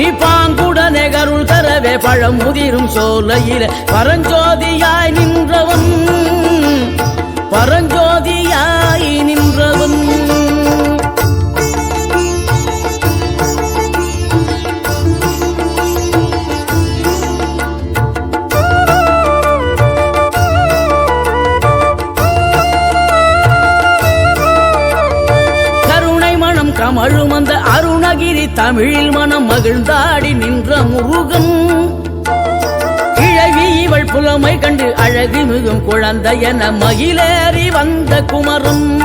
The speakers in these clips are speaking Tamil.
நீ பாங்குடனே கருள் தரவே பழம் முதிரும் சோலையில. பரஞ்சோதியாய் நின்றவன் பரஞ்சோதியாய் நின்ற மனம் அந்த அருணகிரி தமிழில் மனம் மகிழ்ந்தாடி நின்ற முருகன். கிழவி இவள் புலமை கண்டு அழகு மிகும் குழந்தை என மகிழேறி வந்த குமரன்.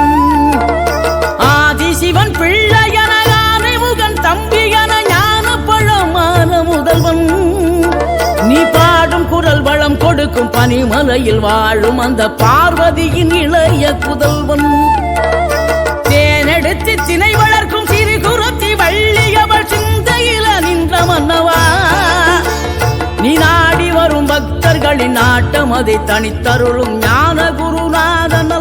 ஆதி சிவன் பிள்ளை என முகன் தம்பி என ஞான பழமான முதல்வன். நீ பாடும் குரல் வளம் கொடுக்கும் பனிமலையில் வாழும் அந்த பார்வதியின் இளைய புதல்வன். எடுத்து சினை வளர்க்கும் சிறு குருத்தி வள்ளியவள் சிந்தையில நின்ற மன்னவா. நீ நாடி வரும் பக்தர்களின் ஆட்டம் அதை தனித்தருளும் ஞான குருநாதன்